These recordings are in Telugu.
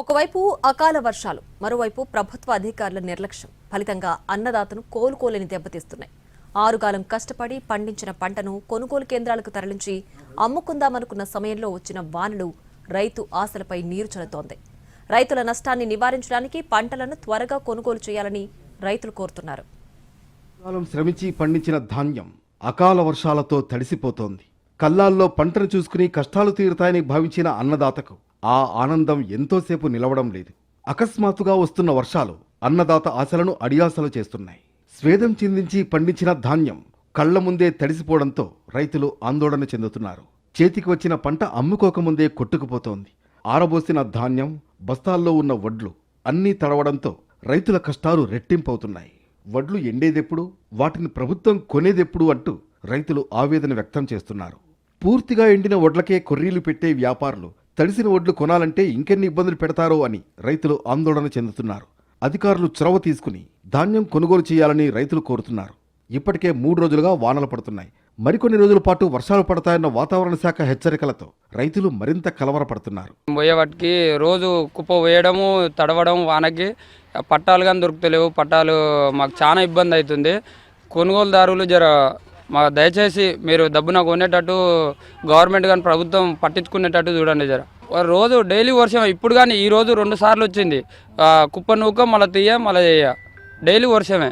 ఒకవైపు అకాల వర్షాలు మరోవైపు ప్రభుత్వ అధికారుల నిర్లక్ష్యం. ఫలితంగా అన్నదాతను కోలుకోలేని దెబ్బతీస్తున్నాయి. ఆరుగాలం కష్టపడి పండించిన పంటను కొనుగోలు కేంద్రాలకు తరలించి అమ్ముకుందామనుకున్న సమయంలో వచ్చిన వానలు రైతు ఆశలపై నీరు చల్లుతోంది. రైతుల నష్టాన్ని నివారించడానికి పంటలను త్వరగా కొనుగోలు చేయాలని రైతులు కోరుతున్నారు. కాలం శ్రమించి పండించిన ధాన్యం అకాల వర్షాలతో తడిసిపోతోంది. కల్లాల్లో పంటను చూసుకుని కష్టాలు తీరుతాయని భావించిన అన్నదాతకు ఆ ఆనందం ఎంతోసేపు నిలవడం లేదు. అకస్మాత్తుగా వస్తున్న వర్షాలు అన్నదాత ఆశలను అడియాసలు చేస్తున్నాయి. స్వేదం చిందించి పండించిన ధాన్యం కళ్ళ ముందే తడిసిపోవడంతో రైతులు ఆందోళన చెందుతున్నారు. చేతికి వచ్చిన పంట అమ్ముకోకముందే కొట్టుకుపోతోంది. ఆరబోసిన ధాన్యం బస్తాల్లో ఉన్న వడ్లు అన్నీ తడవడంతో రైతుల కష్టాలు రెట్టింపవుతున్నాయి. వడ్లు ఎండేదెప్పుడు వాటిని ప్రభుత్వం కొనేదెప్పుడు అంటూ రైతులు ఆవేదన వ్యక్తం చేస్తున్నారు. పూర్తిగా ఎండిన వడ్లకే కొర్రీలు పెట్టే వ్యాపారులు తడిసిన వడ్లు కొనాలంటే ఇంకెన్ని ఇబ్బందులు పెడతారో అని రైతులు ఆందోళన చెందుతున్నారు. అధికారులు చొరవ తీసుకుని ధాన్యం కొనుగోలు చేయాలని రైతులు కోరుతున్నారు. ఇప్పటికే మూడు రోజులుగా వానలు పడుతున్నాయి. మరికొన్ని రోజుల పాటు వర్షాలు పడతాయన్న వాతావరణ శాఖ హెచ్చరికలతో రైతులు మరింత కలవరపడుతున్నారు. పోయేవాటికి రోజు కుప్ప వేయడము తడవడం వానకి పట్టాలు కానీ దొరుకుతలేవు. పట్టాలు మాకు చాలా ఇబ్బంది అవుతుంది. కొనుగోలుదారులు జర మా దయచేసి మీరు డబ్బున కొనేటట్టు గవర్నమెంట్ కానీ ప్రభుత్వం పట్టించుకునేటట్టు చూడండి జర. రోజు డైలీ వర్షం ఇప్పుడు కానీ ఈ రోజు రెండు సార్లు వచ్చింది. కుప్ప నూక మళ్ళీ తీయ మళ్ళీ చేయ డైలీ వర్షమే.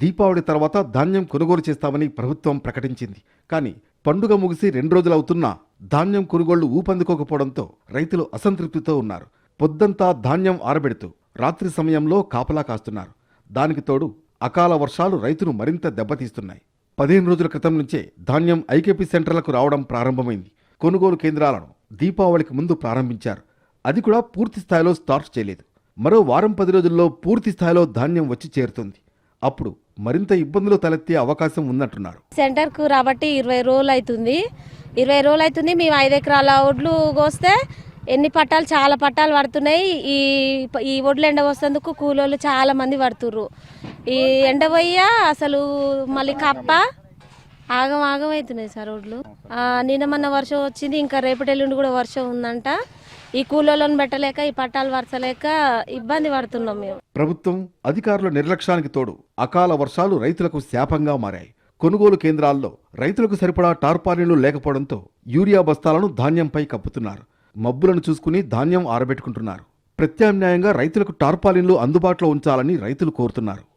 దీపావళి తర్వాత ధాన్యం కొనుగోలు చేస్తామని ప్రభుత్వం ప్రకటించింది. కానీ పండుగ ముగిసి రెండు రోజులు అవుతున్నా ధాన్యం కొనుగోళ్ళు ఊపందుకోకపోవడంతో రైతులు అసంతృప్తితో ఉన్నారు. పొద్దంతా ధాన్యం ఆరబెడుతూ రాత్రి సమయంలో కాపలా కాస్తున్నారు. దానికి తోడు అకాల వర్షాలు రైతును మరింత దెబ్బతీస్తున్నాయి. పదిహేను రోజుల క్రితం నుంచే ధాన్యం ఐకేపీ సెంటర్లకు రావడం ప్రారంభమైంది. కొనుగోలు కేంద్రాలను దీపావళికి ముందు ప్రారంభించారు. అది కూడా పూర్తి స్థాయిలో స్టార్ట్ చేయలేదు. మరో వారం పది రోజుల్లో పూర్తి స్థాయిలో ధాన్యం వచ్చి చేరుతుంది. అప్పుడు మరింత ఇబ్బందులు తలెత్తే అవకాశం ఉందంటున్నారు. సెంటర్కు రాబట్టి ఇరవై రోజులు అవుతుంది ఇరవై రోజులు అవుతుంది మేము ఐదు ఎకరాల ఒడ్లు కోస్తే ఎన్ని పట్టాలు చాలా పట్టాలు పడుతున్నాయి. ఈ ఈ ఒడ్లు ఎండ వస్తేందుకు కూలోళ్ళు చాలా మంది పడుతుర్రు. ఈ ఎండ పోయ్యా అసలు మళ్ళీ కప్ప. ఆగం ఆగం అవుతున్నాయి సార్ ఒడ్లు. నిన్న మొన్న వర్షం వచ్చింది ఇంకా రేపటి ఎల్లుండి కూడా వర్షం ఉందంట. ఈ కూలోళ్ళను పెట్టలేక ఈ పట్టాలు వరచలేక ఇబ్బంది పడుతున్నాం మేము. ప్రభుత్వం అధికారుల నిర్లక్ష్యానికి తోడు అకాల వర్షాలు రైతులకు శాపంగా మారాయి. కొనుగోలు కేంద్రాల్లో రైతులకు సరిపడా టార్పాలిన్లు లేకపోవడంతో యూరియా బస్తాలను ధాన్యంపై కప్పుతున్నారు. మబ్బులను చూసుకుని ధాన్యం ఆరబెట్టుకుంటున్నారు. ప్రత్యామ్నాయంగా రైతులకు టార్పాలిన్లు అందుబాటులో ఉంచాలని రైతులు కోరుతున్నారు.